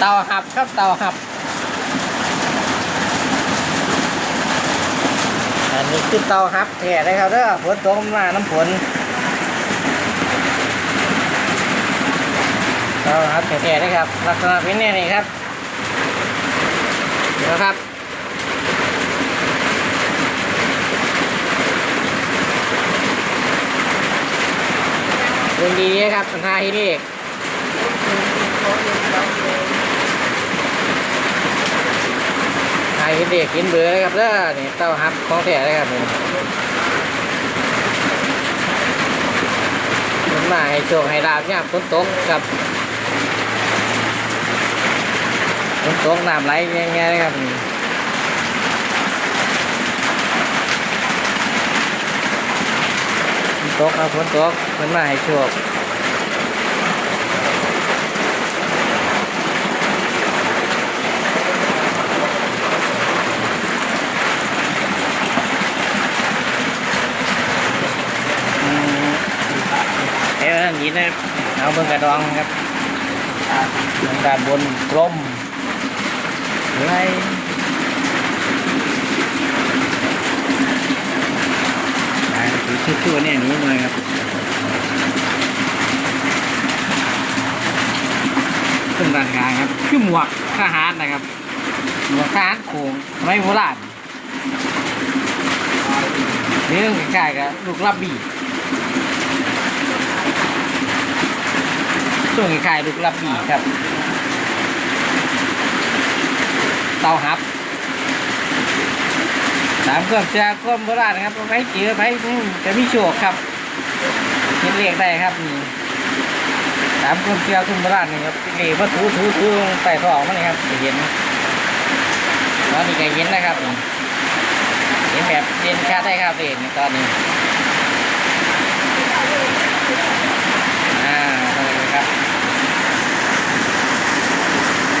เตาหับครับเตาหับ อันนี้คือเตาหับแท้เลยครับเด้อฝนตกมาน้ำฝนเตาหับแท้ๆเลยครับ ลักษณะเป็นแน่นี่ครับเดี๋ยวครับเรื่องดีๆครับสัญญาที่นี่ ไอ้เด็กกินเบื่อเลยครับเด้อนี่เต้าฮับของแท้เลยครับนี่มันมาให้โชคให้ลาบยามฝนตกครับฝนตกน้ำไหลแง่ๆเลยครับฝนตกครับฝนตกมันมาให้โชค เอ้ยนั่นยินนะเอาเบิ่งกระดองครับเบิ่งด้านบนกลมไรถือชื่อๆเนี่ยนี้หน่อยครับขึ้นด้านกลางครับคือหมวกทหารนะครับหมวกทหารโขงสมัยโบราณเรื่องคล้ๆกับลูกรับบี้ ช่งคล้ายลูกรับบีครับ เตาหับตามเความเชื่อความโบราณนะครับไปเจอไปจะมีโชคครับเห็นเลขได้ครับนี่ตามเความเชื่อคุณโบราณนี่ครับเลขว่าถูถูถูใส่ทองมันนี่ครับเห็นตอนนี้ก็เห็นนะครับเห็นแบบเด่นชัดได้ครับเลขนี่ตอนนี้